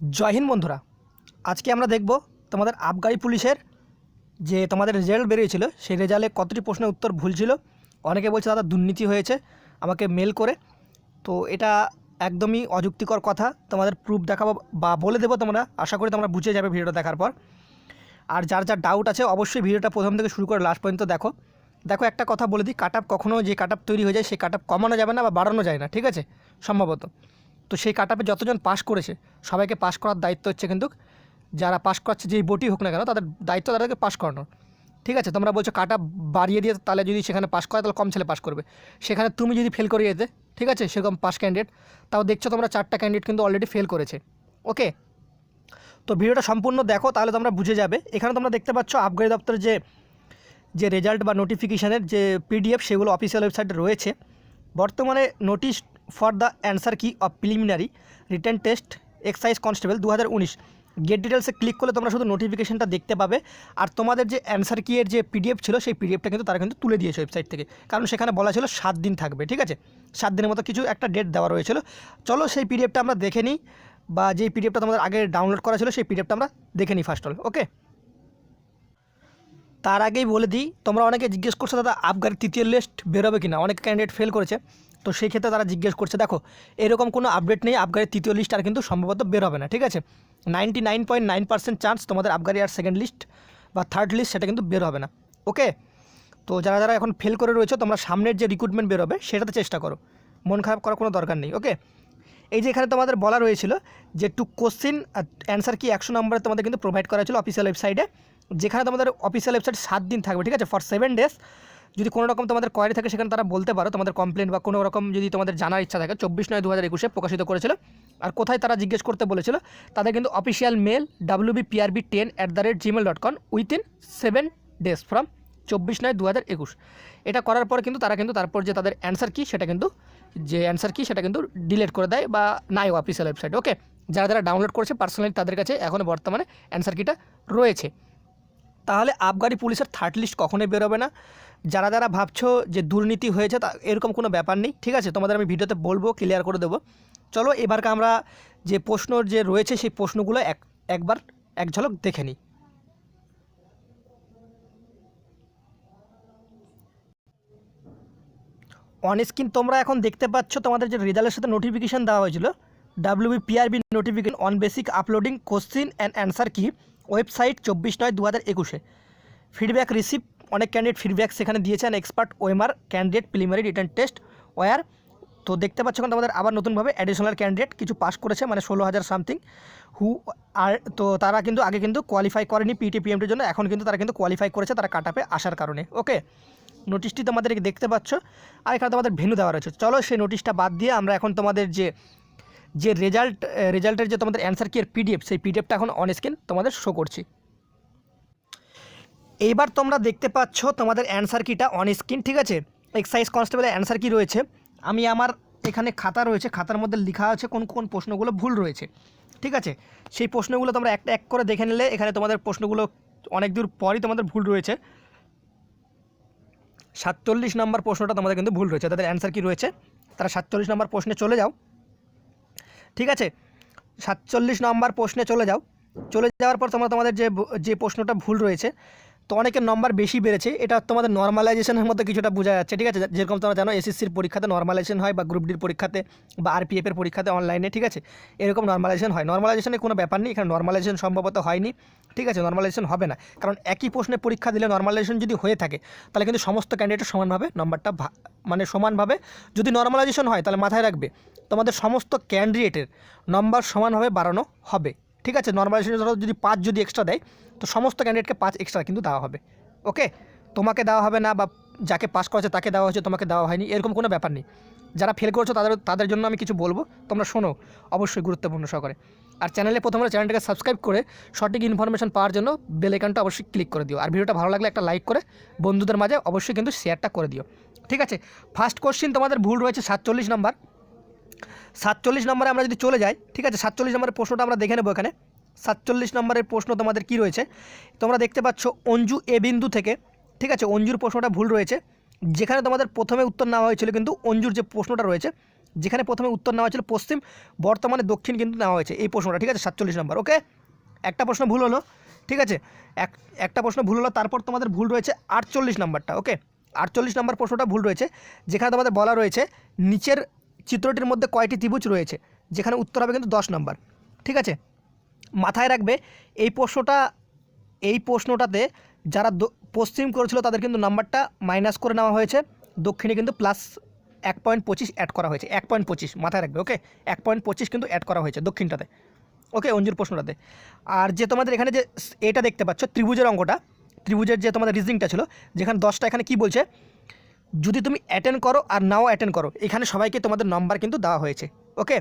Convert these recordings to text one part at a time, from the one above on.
জয় হিন্দ বন্ধুরা। আজকে আমরা দেখব তোমাদের আবগারি পুলিশের যে তোমাদের রেজাল্ট বেরিয়েছিল, সেই রেজাল্টে কতটি প্রশ্নের উত্তর ভুল ছিল। অনেকে বলছে দাদা দুর্নীতি হয়েছে, আমাকে মেল করে। তো এটা একদমই অযুক্তিকর কথা। তোমাদের প্রুফ দেখাবো বা বলে দেবো তোমরা। আশা করি তোমরা বুঝে যাবে ভিডিওটা দেখার পর। আর যার যার ডাউট আছে, অবশ্যই ভিডিওটা প্রথম থেকে শুরু করে লাস্ট পর্যন্ত দেখো। দেখো, একটা কথা বলে দিই কাট কখনও যে কাট তৈরি হয়ে যায়, সেই কাট কমানো যাবে না বা বাড়ানো যায় না, ঠিক আছে? সম্ভবত। তো সেই কাট আপে যতজন পাশ করেছে, সবাইকে পাশ করার দায়িত্ব হচ্ছে কিন্তু যারা পাশ করাচ্ছে, যেই বটি হোক না কেন, তাদের দায়িত্ব তাদেরকে পাশ করানোর ঠিক আছে, তোমরা বলছো কাটা বাড়িয়ে দিয়ে তাহলে যদি সেখানে পাস করে, তাহলে কম ছেলে পাশ করবে। সেখানে তুমি যদি ফেল করিয়ে যেতে ঠিক আছে, সেরকম পাস ক্যান্ডিডেট তাও দেখছ তোমরা চারটা ক্যান্ডিডেট কিন্তু অলরেডি ফেল করেছে। ওকে তো ভিডিওটা সম্পূর্ণ দেখো, তাহলে তোমরা বুঝে যাবে। এখানে তোমরা দেখতে পাচ্ছ আবগারি দপ্তরের যে যে রেজাল্ট বা নোটিফিকেশানের যে পিডিএফ সেগুলো অফিসিয়াল ওয়েবসাইটে রয়েছে। বর্তমানে notice for the answer key of preliminary written test excise constable দু হাজার উনিশ। গেট ডিটেলসে ক্লিক করলে তোমরা শুধু নোটিফিকেশনটা দেখতে পাবে। আর তোমাদের যে অ্যান্সার কি এর যে পিডিএফ ছিল, সেই পিডিএফটা কিন্তু তারা কিন্তু তুলে দিয়েছে ওয়েবসাইট থেকে। কারণ সেখানে বলা ছিল সাত দিন থাকবে, ঠিক আছে? সাত দিনের মতো কিছু একটা ডেট দেওয়া রয়েছিল। চলো সেই পিডিএফটা আমরা দেখে নিই, বা যেই পিডিএফটা তোমাদের আগে ডাউনলোড করা ছিল, সেই পিডিএফটা আমরা দেখে নিই ফার্স্ট অল ওকে তার আগেই বলে দিই, তোমরা অনেকে জিজ্ঞেস করছ, দাদা আবগারি তৃতীয় লিস্ট বেরোবে কিনা? অনেক ক্যান্ডিডেট ফেল করেছে। তো সেই ক্ষেত্রে তারা জিজ্ঞেস করছে, দেখো, এরকম কোনো আপডেট নেই আবগারির তৃতীয় লিস্ট আর কিন্তু সম্ভবত বেরোবে না, ঠিক আছে? Ninety nine point nine percent chance তোমাদের আবগারি আর সেকেন্ড লিস্ট বা থার্ড লিস্ট সেটা কিন্তু বের হবে না ওকে তো যারা যারা এখন ফেল করে রয়েছে, তোমরা সামনের যে রিক্রুটমেন্ট বেরোবে সেটাতে চেষ্টা করো। মন খারাপ করার কোনো দরকার নেই ওকে এই যে এখানে তোমাদের বলা রয়েছিল যে টু কোশ্চিন অ্যান্সার কি একশো নম্বরে তোমাদের কিন্তু প্রোভাইড করা ছিল অফিসিয়াল ওয়েবসাইটে যেখানে তোমাদের অফিসিয়াল ওয়েবসাইট সাত দিন থাকবে, ঠিক আছে? ফর সেভেন ডেজ যদি কোনো রকম তোমাদের কোয়ারি থাকে, সেখানে তারা বলতে পারো। তোমাদের কমপ্লেন বা কোনো রকম যদি তোমাদের জানার ইচ্ছা থাকে, চব্বিশ নয় দু হাজার একুশে প্রকাশিত করেছিল। আর কোথায় তারা জিজ্ঞেস করতে বলেছিল, তাদের কিন্তু official mail W B PRB ten at the rate Gmail dot com within seven days from চব্বিশ নয় দু হাজার একুশ। এটা করার পর কিন্তু তারা কিন্তু তারপর যে তাদের অ্যান্সার কী, সেটা কিন্তু যে অ্যান্সার কী, সেটা কিন্তু ডিলিট করে দেয় বা নাই অফিসিয়াল ওয়েবসাইট ওকে যারা যারা ডাউনলোড করেছে পার্সোনালি তাদের কাছে এখনও বর্তমানে অ্যান্সার কিটা রয়েছে। তাহলে আবগারি পুলিশের থার্ড লিস্ট কখনোই বেরোবে না। যারা যারা ভাবছ যে দুর্নীতি হয়েছে, তা এরকম কোনো ব্যাপার নেই, ঠিক আছে? তোমাদের আমি ভিডিওতে বলব ক্লিয়ার করে দেবো। চলো, এবারকে আমরা যে প্রশ্ন যে রয়েছে, সেই প্রশ্নগুলো এক, একবার এক ঝলক দেখে নিই। অন স্ক্রিন তোমরা এখন দেখতে পাচ্ছ, তোমাদের যে রেজাল্টের সাথে নোটিফিকেশান দেওয়া হয়েছিল WB PRB notification on basic uploading question and answer key website চব্বিশ নয় দু হাজার একুশে। ফিডব্যাক রিসিভ, অনেক ক্যান্ডিডেট ফিডব্যাক সেখানে দিয়েছেন এক্সপার্ট ওয়েমার ক্যান্ডিডেট প্রিলিমারি রিটার্ন টেস্ট ওয়ার। তো দেখতে পাচ্ছ এখন তোমাদের আবার নতুনভাবে অ্যাডিশনাল ক্যান্ডিডেট কিছু পাস করেছে মানে ষোলো হাজার সামথিং হু আর তো তারা কিন্তু আগে কিন্তু কোয়ালিফাই করেনি পিটি পিএমটির জন্য, এখন কিন্তু তারা কিন্তু কোয়ালিফাই করেছে তারা কাটাপে আসার কারণে ওকে নোটিশটি তোমাদের দেখতে পাচ্ছ, আর এখানে তোমাদের ভেনু দেওয়া রয়েছে। চলো সেই নোটিশটা বাদ দিয়ে আমরা এখন তোমাদের যে যে রেজাল্ট রেজাল্টের যে তোমাদের অ্যান্সার কি, এর পিডিএফ সেই পিডিএফটা এখন অন স্ক্রিন তোমাদের শো করছি। এইবার তোমরা দেখতে পাচ্ছ তোমাদের অ্যান্সার কিটা অন স্ক্রিন ঠিক আছে? এক্সাইজ কনস্টেবলের অ্যান্সার কি রয়েছে? আমি আমার এখানে খাতা রয়েছে, খাতার মধ্যে লেখা আছে কোন কোন প্রশ্নগুলো ভুল রয়েছে, ঠিক আছে? সেই প্রশ্নগুলো তোমরা একটা এক করে দেখে নিলে, এখানে তোমাদের প্রশ্নগুলো অনেক দূর পরই তোমাদের ভুল রয়েছে। সাতচল্লিশ নম্বর প্রশ্নটা তোমাদের কিন্তু ভুল রয়েছে, তাদের অ্যান্সার কি রয়েছে? তারা সাতচল্লিশ নম্বর প্রশ্নে চলে যাও। ঠিক আছে? সাতচল্লিশ নম্বর প্রশ্নে চলে যাও। চলে যাওয়ার পর তোমরা তোমাদের যে যে প্রশ্নটা ভুল রয়েছে তো অনেকের নম্বর বেশি বেড়েছে। এটা তোমাদের নর্মালাইজেশনের মধ্যে কিছুটা বোঝা যাচ্ছে, ঠিক আছে? যেরকম তোমরা জানো এসএসসির পরীক্ষাতে নর্মালাইজেশন হয় বা গ্রুপ ডির পরীক্ষাতে বা আরপিএফের পরীক্ষাতে অনলাইনে ঠিক আছে? এরকম নর্মালাইজেশন হয়। নর্মালাইজেশনে কোনো ব্যাপার নেই, এখানে নর্মালাইজেশন সম্ভবত হয়নি, ঠিক আছে? নর্মালাইজেশন হবে না। কারণ একই প্রশ্নে পরীক্ষা দিলে নর্মালাইজেশন যদি হয়ে থাকে, তাহলে কিন্তু সমস্ত ক্যান্ডিডেটের সমানভাবে নম্বরটা মানে সমানভাবে যদি নর্মালাইজেশন হয়, তাহলে মাথায় রাখবে, তোমাদের সমস্ত ক্যান্ডিডেটের নম্বর সমানভাবে বাড়ানো হবে। ঠিক আছে নর্মালাইজেশন ধরো যদি পাঁচ যদি এক্সট্রা দেয়, তো সমস্ত ক্যান্ডিডেটকে পাঁচ এক্সট্রা কিন্তু দেওয়া হবে ওকে তোমাকে দেওয়া হবে না বা যাকে পাস করেছে তাকে দেওয়া হয়েছে, তোমাকে দেওয়া হয়নি, এরকম কোনো ব্যাপার নেই। যারা ফেল করেছ তাদের তাদের জন্য আমি কিছু বলব, তোমরা শোনো, অবশ্যই গুরুত্বপূর্ণ সহকারে। আর চ্যানেলে প্রথমে চ্যানেলটাকে সাবস্ক্রাইব করে সঠিক ইনফরমেশন পাওয়ার জন্য বেল আইকনটা অবশ্যই ক্লিক করে দিও। আর ভিডিওটা ভালো লাগলে একটা লাইক করে বন্ধুদের মাঝে অবশ্যই কিন্তু শেয়ারটা করে দিও। ঠিক আছে? ফার্স্ট কোশ্চিন তোমাদের ভুল রয়েছে, সাতচল্লিশ নম্বর সাতচল্লিশ নম্বরে আমরা যদি চলে যাই, ঠিক আছে, সাতচল্লিশ নম্বরের প্রশ্নটা আমরা দেখে নেব এখানে। সাতচল্লিশ নম্বরের প্রশ্ন তোমাদের কি রয়েছে? তোমরা দেখতে পাচ্ছ অঞ্জু এ বিন্দু থেকে, ঠিক আছে, অঞ্জুর প্রশ্নটা ভুল রয়েছে। যেখানে তোমাদের প্রথমে উত্তর নেওয়া হয়েছিল কিন্তু অঞ্জুর যে প্রশ্নটা রয়েছে, যেখানে প্রথমে উত্তর নেওয়া হয়েছিল পশ্চিম, বর্তমানে দক্ষিণ কিন্তু নেওয়া হয়েছে এই প্রশ্নটা, ঠিক আছে, সাতচল্লিশ নম্বর, ওকে? একটা প্রশ্ন ভুল হলো, ঠিক আছে, এক, একটা প্রশ্ন ভুল হলো, তারপর তোমাদের ভুল রয়েছে আটচল্লিশ নাম্বারটা, ওকে? আটচল্লিশ নম্বর প্রশ্নটা ভুল রয়েছে, যেখানে তোমাদের বলা রয়েছে, নিচের চিত্রটির মধ্যে কয়টি ত্রিভুজ রয়েছে, যেখানে উত্তর হবে কিন্তু দশ নম্বর। ঠিক আছে? মাথায় রাখবে, এই প্রশ্নটা, এই প্রশ্নটাতে যারা পশ্চিম করেছিল তাদের কিন্তু নাম্বারটা মাইনাস করে নেওয়া হয়েছে, দক্ষিণে কিন্তু প্লাস এক পয়েন্ট পঁচিশ অ্যাড করা হয়েছে, এক পয়েন্ট পঁচিশ মাথায় রাখবে ওকে এক পয়েন্ট পঁচিশ কিন্তু অ্যাড করা হয়েছে দক্ষিণটাতে ওকে অঞ্জুর প্রশ্নটাতে। আর যে তোমাদের এখানে যে এটা দেখতে পাচ্ছ, ত্রিভুজের অঙ্কটা, ত্রিভুজের যে তোমাদের রিজনিংটা ছিল, যেখানে দশটা এখানে কি বলছে? যদি তুমি অ্যাটেন্ড করো আর নাও অ্যাটেন্ড করো, এখানে সবাইকে তোমাদের নাম্বার কিন্তু দেওয়া হয়েছে ওকে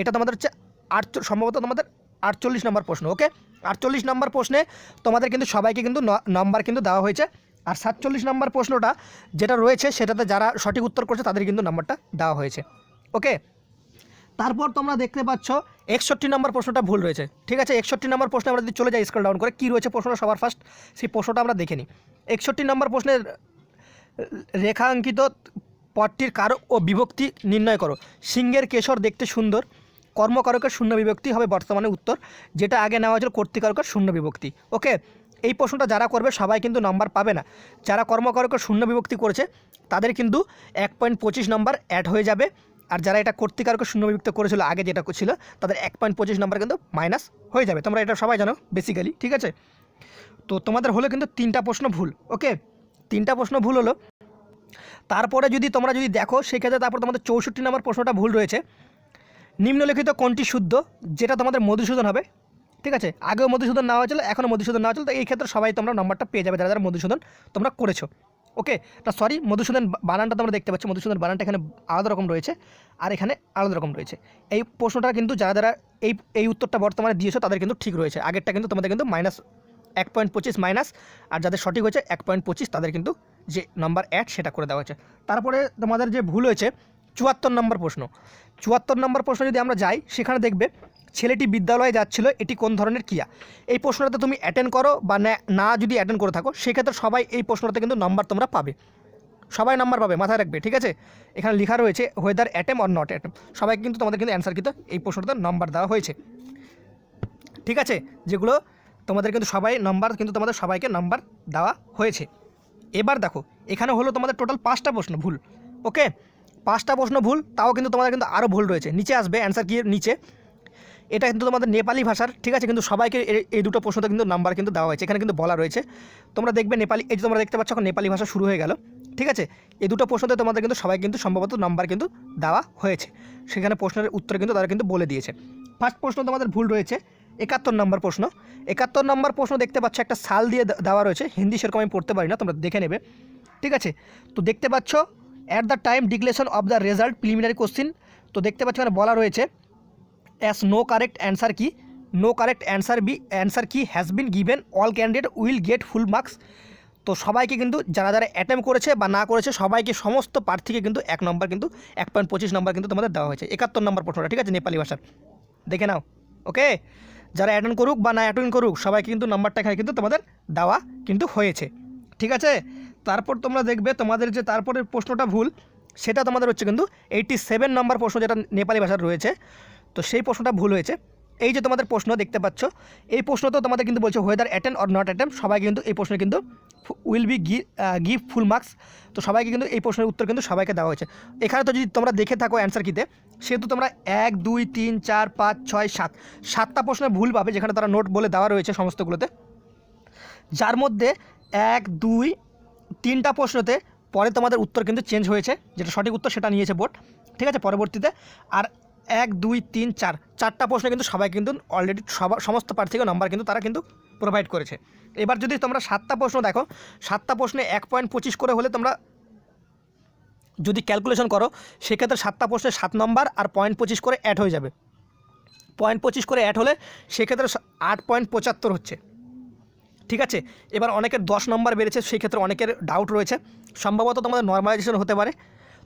এটা তোমাদের হচ্ছে আট সম্ভবত তোমাদের আটচল্লিশ নম্বর প্রশ্ন ওকে আটচল্লিশ নম্বর প্রশ্নে তোমাদের কিন্তু সবাইকে কিন্তু নাম্বার কিন্তু দেওয়া হয়েছে, আর সাতচল্লিশ নম্বর প্রশ্নটা যেটা রয়েছে সেটাতে যারা সঠিক উত্তর করছে তাদের কিন্তু নাম্বারটা দেওয়া হয়েছে ওকে তারপর তোমরা দেখতে পাচ্ছ একষট্টি নম্বর প্রশ্নটা ভুল রয়েছে, ঠিক আছে? একষট্টি নম্বর প্রশ্নে আমরা যদি চলে যাই স্ক্রল ডাউন করে কী রয়েছে প্রশ্নটা সবার ফার্স্ট সেই প্রশ্নটা আমরা দেখে নিই। একষট্টি নম্বর প্রশ্নের রেখাঙ্কিত পদটির কারক ও বিভক্তি নির্ণয় করো। সিংহের কেশর দেখতে সুন্দর, কর্মকারকের শূন্য বিভক্তি হবে বর্তমানে উত্তর, যেটা আগে নেওয়া হয়েছিল কর্তৃকারকের শূন্য বিভক্তি। ওকে? এই প্রশ্নটা যারা করবে সবাই কিন্তু নাম্বার পাবে না। যারা কর্মকারকের শূন্য বিভক্তি করেছে, তাদের কিন্তু এক পয়েন্ট পঁচিশ নম্বর অ্যাড হয়ে যাবে। আর যারা এটা কর্তৃকারকের শূন্য বিভক্তি করেছিল, আগে যেটা ছিল, তাদের এক পয়েন্ট পঁচিশ নম্বর কিন্তু মাইনাস হয়ে যাবে। তোমরা এটা সবাই জানো বেসিক্যালি ঠিক আছে? তো তোমাদের হলো কিন্তু তিনটা প্রশ্ন ভুল, ওকে? তিনটা প্রশ্ন ভুল হলো। তারপরে যদি তোমরা যদি দেখো, সেক্ষেত্রে তারপর তোমাদের চৌষট্টি নম্বর প্রশ্নটা ভুল রয়েছে। নিম্নলিখিত কোনটি শুদ্ধ, যেটা তোমাদের মধুসূদন হবে? ঠিক আছে? আগেও মধুসূদন নেওয়া হয়েছিল, এখনও মধুসূদন নেওয়া হয়েছিল, তো এই ক্ষেত্রে সবাই তোমরা নম্বরটা পেয়ে যাবে, যারা যারা মধুসূদন তোমরা করেছ। ওকে? তা সরি মধুসূদন বানানটা তোমরা দেখতে পাচ্ছ, মধুসূদন বানানটা এখানে আলাদা রকম রয়েছে, আর এখানে আলাদা রকম রয়েছে। এই প্রশ্নটা কিন্তু যারা যারা এই এই উত্তরটা বর্তমানে দিয়েছ, তাদের কিন্তু ঠিক রয়েছে। আগেরটা কিন্তু তোমাদের কিন্তু মাইনাস এক পয়েন্ট পঁচিশ মাইনাস, আর যাদের সঠিক হয়েছে এক পয়েন্ট পঁচিশ, তাদের কিন্তু যে নাম্বার অ্যাড সেটা করে দেওয়া হয়েছে। তারপরে তোমাদের যে ভুল হয়েছে, চুয়াত্তর নম্বর প্রশ্ন। চুয়াত্তর নম্বর প্রশ্ন যদি আমরা যাই, সেখানে দেখবে ছেলেটি বিদ্যালয়ে যাচ্ছিল, এটি কোন ধরনের ক্রিয়া? এই প্রশ্নটাতে তুমি অ্যাটেন্ড করো বা না- যদি অ্যাটেন্ড করে থাকো, সেক্ষেত্রে সবাই এই প্রশ্নটাতে কিন্তু নাম্বার তোমরা পাবে। সবাই নাম্বার পাবে, মাথায় রাখবে, ঠিক আছে? এখানে লেখা রয়েছে whether attempt or not attempt সবাই কিন্তু তোমাদের কিন্তু অ্যান্সার কিন্তু এই প্রশ্নটাতে নাম্বার দেওয়া হয়েছে। ঠিক আছে? যেগুলো তোমাদের কিন্তু সবাই নাম্বার কিন্তু তোমাদের সবাইকে নাম্বার দেওয়া হয়েছে। এবার দেখো, এখানে হলো তোমাদের টোটাল পাঁচটা প্রশ্ন, ভুল। ওকে পাঁচটা প্রশ্ন ভুল, তাও কিন্তু তোমাদের কিন্তু আরও ভুল রয়েছে। নিচে আসবে অ্যান্সার কি নিচে? এটা কিন্তু তোমাদের নেপালি ভাষার, ঠিক আছে? কিন্তু সবাইকে এই দুটো প্রশ্নতে কিন্তু নাম্বার কিন্তু দেওয়া হয়েছে। এখানে কিন্তু বলা রয়েছে। তোমরা দেখবে নেপালি, এই যে তোমরা দেখতে পাচ্ছ নেপালি ভাষা শুরু হয়ে গেল। ঠিক আছে? এই দুটো প্রশ্নতে তোমাদের কিন্তু সবাই কিন্তু সম্ভবত নাম্বার কিন্তু দেওয়া হয়েছে। সেখানে প্রশ্নের উত্তর কিন্তু তারা কিন্তু বলে দিয়েছে। ফার্স্ট প্রশ্ন তোমাদের ভুল রয়েছে। একাত্তর নম্বর প্রশ্ন। একাত্তর নম্বর প্রশ্ন দেখতে পাচ্ছ একটা সাল দিয়ে দেওয়া রয়েছে। হিন্দি সেরকম আমি পড়তে পারি না, তোমরা দেখে নেবে। ঠিক আছে? তো দেখতে পাচ্ছ at the time declaration of the result preliminary question তো দেখতে পাচ্ছ এখানে বলা রয়েছে as no correct answer key? No correct answer be answer key has been given all candidate will get full marks তো সবাইকে কিন্তু, যারা যারা অ্যাটেম্প করেছে বা না করেছে, সবাইকে সমস্ত প্রার্থীকে কিন্তু এক নম্বর কিন্তু, এক পয়েন্ট পঁচিশ নম্বর কিন্তু তোমাদের দেওয়া হয়েছে। একাত্তর নম্বর প্রশ্নটা, ঠিক আছে, নেপালি ভাষার? দেখে নাও ওকে যারা অ্যাটেন্ড করুক বা না অ্যাটেন্ড করুক সবাই কিন্তু নাম্বারটা এখানে কিন্তু তোমাদের দেওয়া কিন্তু হয়েছে। ঠিক আছে? তারপর তোমরা দেখবে তোমাদের যে তারপরের প্রশ্নটা ভুল, সেটা তোমাদের হচ্ছে কিন্তু এইটি সেভেন নম্বর প্রশ্ন যেটা নেপালি ভাষার রয়েছে, তো সেই প্রশ্নটা ভুল হয়েছে। এই যে তোমাদের প্রশ্ন দেখতে পাচ্ছ, এই প্রশ্ন তো তোমাদের কিন্তু বলছে whether attend or not attend সবাই কিন্তু এই প্রশ্নে কিন্তু will be give full marks তো সবাইকে কিন্তু এই প্রশ্নের উত্তর কিন্তু সবাইকে দেওয়া হয়েছে। এখানে তো যদি তোমরা দেখে থাকো অ্যান্সার কিতে, সেহেতু তোমরা এক, দুই, তিন, চার, পাঁচ, ছয়, সাত, সাতটা প্রশ্নে ভুল পাবে, যেখানে তারা নোট বলে দেওয়া রয়েছে সমস্তগুলোতে। যার মধ্যে এক, দুই, তিনটা প্রশ্নতে পরে তোমাদের উত্তর কিন্তু চেঞ্জ হয়েছে, যেটা সঠিক উত্তর সেটা নিয়েছে বোর্ড ঠিক আছে, পরবর্তীতে। আর এক, দুই, তিন, চার। চারটা প্রশ্ন কিন্তু সবাই কিন্তু অলরেডি সমস্ত প্রার্থীকে নাম্বার কিন্তু তারা কিন্তু প্রোভাইড করেছে। এবার যদি তোমরা সাতটা প্রশ্ন দেখো, সাতটা প্রশ্নে এক পয়েন্ট পঁচিশ করে হলে তোমরা যদি ক্যালকুলেশন করো, সেক্ষেত্রে সাতটা প্রশ্নে সাত নম্বর আর পয়েন্ট পঁচিশ করে অ্যাড হয়ে যাবে। পয়েন্ট পঁচিশ করে অ্যাড হলে সেক্ষেত্রে আট পয়েন্ট পঁচাত্তর হচ্ছে। ঠিক আছে? এবার অনেকের দশ নম্বর বেড়েছে সেই ক্ষেত্রে অনেকের ডাউট রয়েছে। সম্ভবত তোমাদের নর্মালাইজেশন হতে পারে।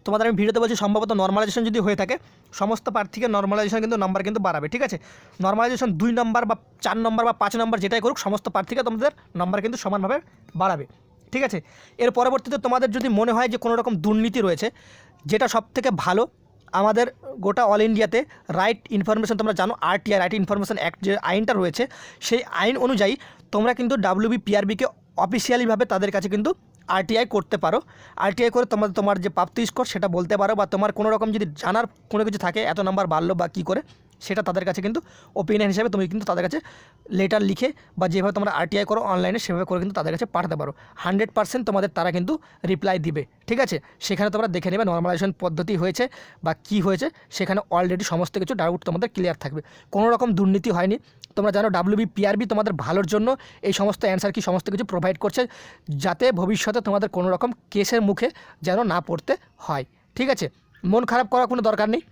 তোমাদের আমি ভিডিওতে বলছি, সম্ভবত নর্মালাইজেশন যদি হয়ে থাকে, সমস্ত প্রার্থীকে নর্মালাইজেশন কিন্তু নাম্বার কিন্তু বাড়াবে, ঠিক আছে? নর্মালাইজেশন দুই নম্বর বা চার নম্বর বা পাঁচ নম্বর যেটাই করুক, সমস্ত প্রার্থীকে তোমাদের নাম্বার কিন্তু সমানভাবে বাড়াবে, ঠিক আছে? এর পরবর্তীতে তোমাদের যদি মনে হয় যে কোনো রকম দুর্নীতি রয়েছে, যেটা সব থেকে ভালো, আমাদের গোটা অল ইন্ডিয়াতে রাইট ইনফরমেশন তোমরা জানো আরটিআই রাইট ইনফরমেশন অ্যাক্ট যে আইনটা রয়েছে, সেই আইন অনুযায়ী তোমরা কিন্তু ডাব্লিউবি পিআরবিকে অফিসিয়ালিভাবে তাদের কাছে কিন্তু আরটিআই করতে পারো। আরটিআই করে তোমার তোমার যে প্রাপ্তি স্কোর সেটা বলতে পারো বা তোমার কোনো রকম যদি জানার কোনো কিছু থাকে, এত নাম্বার বাড়লো বা কী করে সেটা তাদের কাছে কিন্তু ওপিনিয়ন হিসাবে তুমি কিন্তু তাদের কাছে লেটার লিখে বা যেভাবে তোমরা আরটিআই করো অনলাইনে সেভাবে করে কিন্তু তাদের কাছে পাঠাতে পারো। হান্ড্রেড পার্সেন্ট তোমাদের তারা কিন্তু রিপ্লাই দিবে, ঠিক আছে? সেখানে তোমরা দেখে নেবে নর্মালাইজেশন পদ্ধতি হয়েছে বা কি হয়েছে, সেখানে অলরেডি সমস্ত কিছু ডাউট তোমাদের ক্লিয়ার থাকবে। কোনো রকম দুর্নীতি হয়নি। তোমরা জানো ডাব্লিউবি পিআরবি তোমাদের ভালোর জন্য এই সমস্ত অ্যান্সার কি সমস্ত কিছু প্রোভাইড করছে, যাতে ভবিষ্যতে তোমাদের কোনো রকম কেসের মুখে যেন না পড়তে হয়, ঠিক আছে? মন খারাপ করার কোনো দরকার নেই।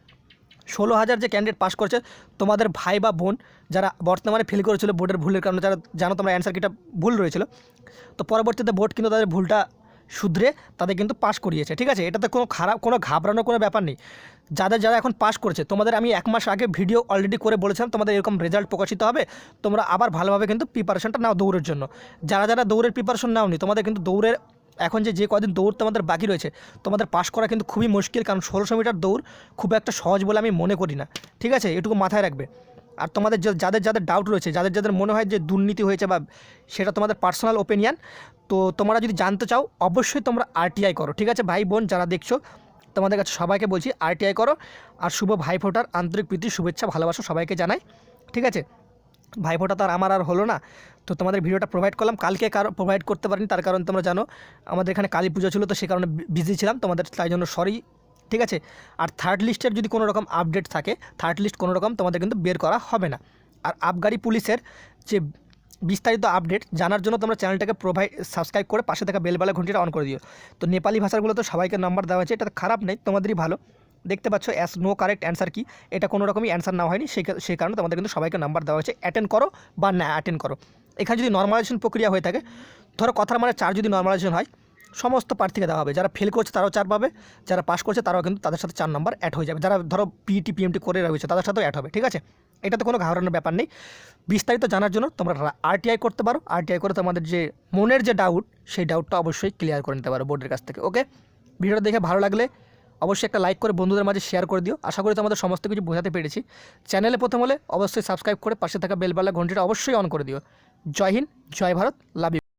ষোলো হাজার যে ক্যান্ডিডেট পাস করছে, তোমাদের ভাই বা বোন যারা বর্তমানে ফেল করেছিল বোর্ডের ভুলের কারণে, যারা জানো তোমরা অ্যান্সার কিটা ভুল রয়েছিল। তো পরবর্তীতে বোর্ড কিন্তু তাদের ভুলটা শুধরে তাদের কিন্তু পাস করিয়েছে, ঠিক আছে? এটাতে কোনো খারাপ, কোনো ঘাবড়ানোর কোনো ব্যাপার নেই। যাদের, যারা এখন পাস করেছে, তোমাদের আমি এক মাস আগে ভিডিও অলরেডি করে বলেছিলাম, তোমাদের এরকম রেজাল্ট প্রকাশিত হবে, তোমরা আবার ভালোভাবে কিন্তু প্রিপারেশনটা নাও দৌড়ের জন্য। যারা যারা দৌড়ের প্রিপারেশন নাওনি, তোমাদের কিন্তু দৌড়ের এখন যে যে কদিন দৌড় তোমাদের বাকি রয়েছে, তোমাদের পাশ করা কিন্তু খুবই মুশকিল, কারণ ষোলোশো মিটার দৌড় খুব একটা সহজ বলে আমি মনে করি না। ঠিক আছে? এটুকু মাথায় রাখবে। আর তোমাদের যাদের যাদের ডাউট রয়েছে, যাদের যাদের মনে হয় যে, দুর্নীতি হয়েছে বা সেটা তোমাদের পার্সোনাল ওপিনিয়ন তো তোমরা যদি জানতে চাও, অবশ্যই তোমরা আরটিআই করো। ঠিক আছে? ভাই, বোন যারা দেখছ, তোমাদের কাছে সবাইকে বলছি আরটিআই করো। আর শুভ ভাইফোঁটার আন্তরিক প্রীতি, শুভেচ্ছা, ভালোবাসা সবাইকে জানাই। ঠিক আছে? ভাইফোঁটা তো আর আমার আর হলো না। তো তোমাদের ভিডিওটা প্রোভাইড করলাম। কালকে কারও প্রোভাইড করতে পারিনি, তার কারণ তোমরা জানো, আমাদের এখানে কালী পুজো ছিল, তো সে কারণে বিজি ছিলাম, তোমাদের তাই জন্য সরি ঠিক আছে? আর থার্ড লিস্টের যদি কোনো রকম আপডেট থাকে থার্ড লিস্ট কোনো রকম তোমাদের কিন্তু বের করা হবে না। আর আবগারি পুলিশের যে বিস্তারিত আপডেট জানার জন্য তোমরা চ্যানেলটাকে প্রোভাইড সাবস্ক্রাইব করে পাশে থাকা বেলবেলা ঘন্টিটা অন করে দিও। তো নেপালি ভাষাগুলো তো সবাইকে নাম্বার দেওয়া হয়েছে, এটা খারাপ নেই, তোমাদেরই ভালো। দেখতে পাচ্ছ অ্যাস নো কারেক্ট অ্যান্সার কি? এটা কোনো রকমই অ্যান্সার না হয়নি। সেই কারণে তোমাদের কিন্তু সবাইকে নাম্বার দেওয়া হয়েছে অ্যাটেন্ড করো বা না অ্যাটেন্ড করো। এখানে যদি নর্মালাইজেশন প্রক্রিয়া হয়ে থাকে, ধরো কথার মানে চার যদি নর্মালাইজেশন হয়, সমস্ত প্রার্থীকে দেওয়া হবে। যারা ফেল করছে তারাও চার পাবে, যারা পাস করছে তারাও কিন্তু তাদের সাথে চার নম্বর অ্যাড হয়ে যাবে। যারা ধরো পিইটি পিএমটি করে রয়েছে তাদের সাথেও অ্যাড হবে, ঠিক আছে? এটা তো কোনো ঘাবড়ানোর ব্যাপার নেই। বিস্তারিত জানার জন্য তোমরা আরটিআই করতে পারো। আরটিআই করে তোমাদের যে মনের যে ডাউট সেই ডাউটটা অবশ্যই ক্লিয়ার করে নিতে পারো বোর্ডের কাছ থেকে ওকে ভিডিওটা দেখে ভালো লাগলে অবশ্যই একটা লাইক করে বন্ধুদের মাঝে শেয়ার করে দিও। আশা করি তোমাদের সমস্ত কিছু বোঝাতে পেরেছি। চ্যানেলে প্রথম হলে অবশ্যই সাবস্ক্রাইব করে পাশে থাকা বেলবেলা ঘন্টিটা অবশ্যই অন করে দিও। জয় হিন্দ, জয় ভারত লাভ